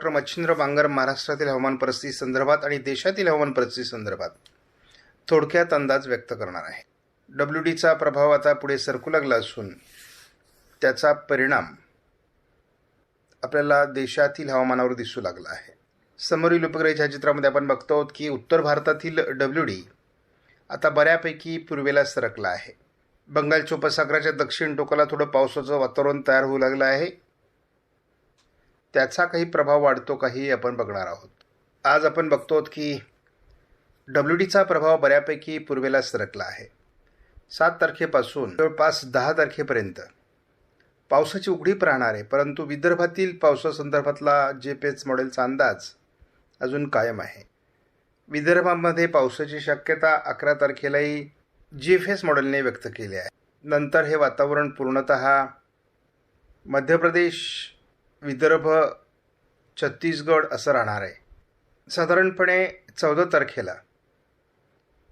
Doctor Machhindra Bangar महाराष्ट्रातील हवामान परिस्थिती संदर्भात आणि देशातील हवामान परिस्थिती संदर्भात थोडक्यात अंदाज व्यक्त करणार आहे. डब्ल्यू डीचा प्रभाव आता पुढे सरकू लागला असून त्याचा परिणाम आपल्याला देशातील हवामानावर दिसू लागला आहे. समोरील उपग्रह छायाचित्रामध्ये आपण बघतो आहोत की उत्तर भारतातील डब्ल्यू डी आता बऱ्यापैकी पूर्वेला सरकला आहे. बंगालच्या उपसागराच्या दक्षिण टोकाला थोडं पावसाचं वातावरण तयार होऊ लागलं आहे. त्याचा काही प्रभाव वाढतो काही आपण बघणार आहोत. आज आपण बघतो की डब्ल्यू डीचा प्रभाव बऱ्यापैकी पूर्वेला सरकला आहे. सात तारखेपासून जवळपास दहा तारखेपर्यंत. पावसाची उघडीप राहणार आहे परंतु विदर्भातील पावसासंदर्भातला जे पेच मॉडेलचा अंदाज अजून कायम आहे. विदर्भामध्ये पावसाची शक्यता अकरा तारखेलाही जी एफ एस मॉडेलने व्यक्त केली आहे. नंतर हे वातावरण पूर्णत मध्य प्रदेश विदर्भ छत्तीसगड असं राहणार आहे. साधारणपणे चौदा तारखेला.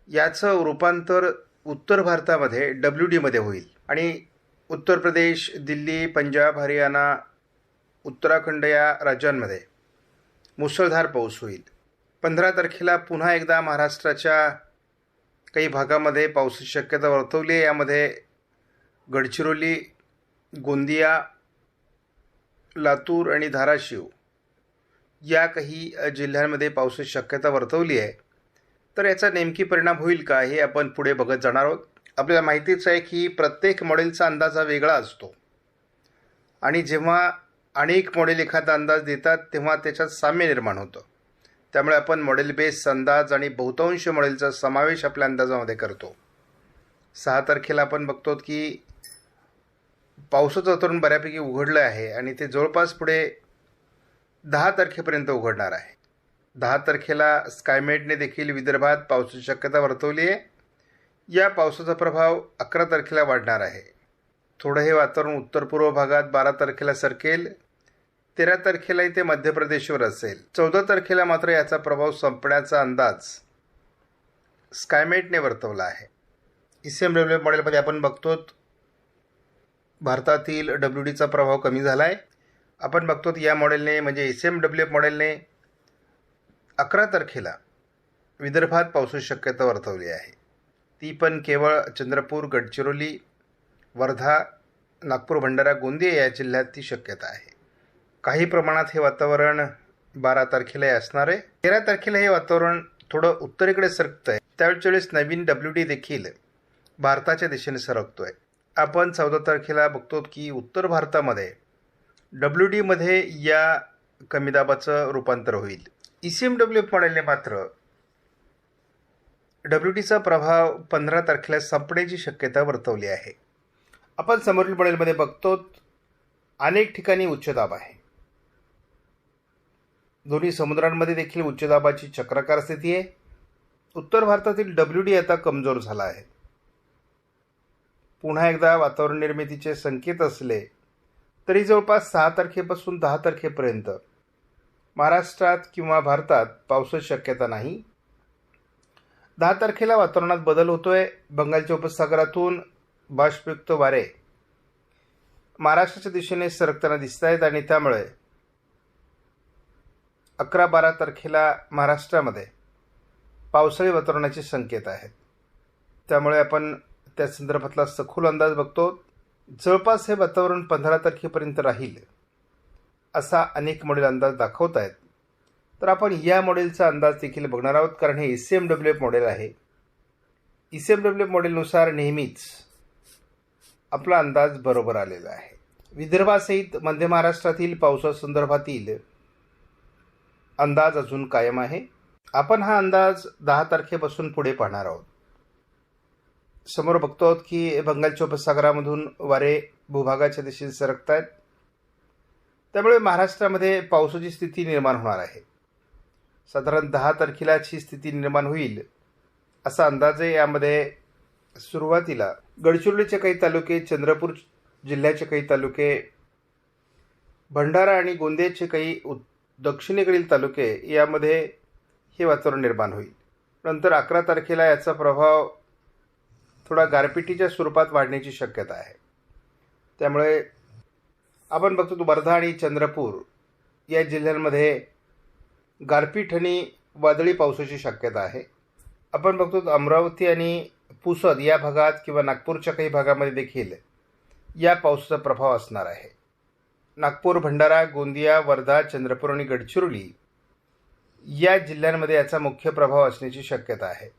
याचं रूपांतर उत्तर भारतामध्ये डब्ल्यू डीमध्ये होईल. आणि उत्तर प्रदेश दिल्ली पंजाब हरियाणा उत्तराखंड या राज्यांमध्ये मुसळधार पाऊस होईल. पंधरा तारखेला पुन्हा एकदा महाराष्ट्राच्या काही भागामध्ये पावसाची शक्यता वर्तवली आहे. यामध्ये गडचिरोली गोंदिया लातूर आणि धाराशिव या काही जिल्ह्यांमध्ये पावसाची शक्यता वर्तवली आहे. तर याचा नेमकी परिणाम होईल का हे आपण पुढे बघत जाणार आहोत. आपल्याला माहितीच आहे की प्रत्येक मॉडेलचा अंदाज हा वेगळा असतो. आणि जेव्हा अनेक मॉडेल एखादा अंदाज देतात तेव्हा त्याच्यात साम्य निर्माण होतं. त्यामुळे आपण मॉडेल बेस अंदाज आणि बहुतांश मॉडेलचा समावेश आपल्या अंदाजामध्ये करतो. सहा तारखेला आपण बघतो की पावसाचं वातावरण बऱ्यापैकी उघडलं आहे आणि ते जवळपास पुढे दहा तारखेपर्यंत उघडणार आहे. दहा तारखेला स्कायमेटने देखील विदर्भात पावसाची शक्यता वर्तवली आहे. या पावसाचा प्रभाव अकरा तारखेला वाढणार आहे. थोडं हे वातावरण उत्तर पूर्व भागात बारा तारखेला सरकेल. तेरा तारखेलाही ते मध्य प्रदेशवर असेल. चौदा तारखेला मात्र याचा प्रभाव संपण्याचा अंदाज स्कायमेटने वर्तवला आहे. ई सी एम रेल्वे मॉडेलमध्ये आपण बघतो भारतातील डब्ल्यू डीचा प्रभाव कमी झाला आहे आपण बघतो या मॉडेलने म्हणजे एस एम डब्ल्यू एफ मॉडेलने अकरा तारखेला विदर्भात पावसाची शक्यता वर्तवली आहे. ती पण केवळ चंद्रपूर गडचिरोली वर्धा नागपूर भंडारा गोंदिया या जिल्ह्यात ती शक्यता आहे. काही प्रमाणात हे वातावरण बारा तारखेलाही असणार आहे. तेरा तारखेला हे वातावरण थोडं उत्तरेकडे सरकतं आहे त्यावेळच्या वेळेस नवीन डब्ल्यू डी देखील भारताच्या दिशेने सरकतो आहे आपण चौदा तारखेला बघतो की उत्तर भारतामध्ये डब्ल्यू डीमध्ये या कमी दाबाचं रूपांतर होईल. E C M W F मॉडेलने मात्र डब्ल्यू डीचा प्रभाव पंधरा तारखेला संपण्याची शक्यता वर्तवली आहे. आपण समोरील मॉडेलमध्ये बघतो अनेक ठिकाणी उच्च दाब आहे. दोन्ही समुद्रांमध्ये देखील उच्च दाबाची चक्राकार स्थिती आहे. उत्तर भारतातील डब्ल्यू डी आता कमजोर झाला आहे. पुन्हा एकदा वातावरण निर्मितीचे संकेत असले तरी जवळपास सहा तारखेपासून दहा तारखेपर्यंत महाराष्ट्रात किंवा भारतात पावसाची शक्यता नाही. दहा तारखेला वातावरणात बदल होतोय. बंगालच्या उपसागरातून बाष्पयुक्त वारे महाराष्ट्राच्या दिशेने सरकताना दिसत आहेत आणि त्यामुळे अकरा बारा तारखेला महाराष्ट्रामध्ये पावसाळी वातावरणाचे संकेत आहेत. त्यामुळे आपण त्या संदर्भातला सखोल अंदाज बघतो. जवळपास हे वातावरण पंधरा तारखेपर्यंत राहील असा अनेक मॉडेल अंदाज दाखवत आहेत. तर आपण या मॉडेलचा अंदाज देखील बघणार आहोत कारण हे E C M W F model आहे. E C M W F मॉडेलनुसार नेहमीच आपला अंदाज बरोबर आलेला आहे. विदर्भासहित मध्य महाराष्ट्रातील पावसासंदर्भातील अंदाज अजून कायम आहे. आपण हा अंदाज दहा तारखेपासून पुढे पाहणार आहोत. समोर बघतो आहोत की बंगालच्या उपसागरामधून वारे भूभागाच्या दिशेने सरकत आहेत त्यामुळे महाराष्ट्रामध्ये पावसाची स्थिती निर्माण होणार आहे. साधारण दहा तारखेलाची स्थिती निर्माण होईल असा अंदाज आहे यामध्ये सुरुवातीला गडचिरोलीचे काही तालुके चंद्रपूर जिल्ह्याचे काही तालुके भंडारा आणि गोंदियाचे काही उत दक्षिणेकडील तालुके यामध्ये हे वातावरण निर्माण होईल. नंतर अकरा तारखेला याचा प्रभाव थोडा गारपिटीच्या स्वरूपात वाढण्याची शक्यता आहे. त्यामुळे आपण बघतो तो वर्धा आणि चंद्रपूर या जिल्ह्यांमध्ये गारपीट आणि वादळी पावसाची शक्यता आहे. आपण बघतो अमरावती आणि पुसद या भागात किंवा नागपूरच्या काही भागामध्ये देखील या पावसाचा प्रभाव असणार आहे. नागपूर भंडारा गोंदिया वर्धा चंद्रपूर आणि गडचिरोली या जिल्ह्यांमध्ये याचा मुख्य प्रभाव असण्याची शक्यता आहे.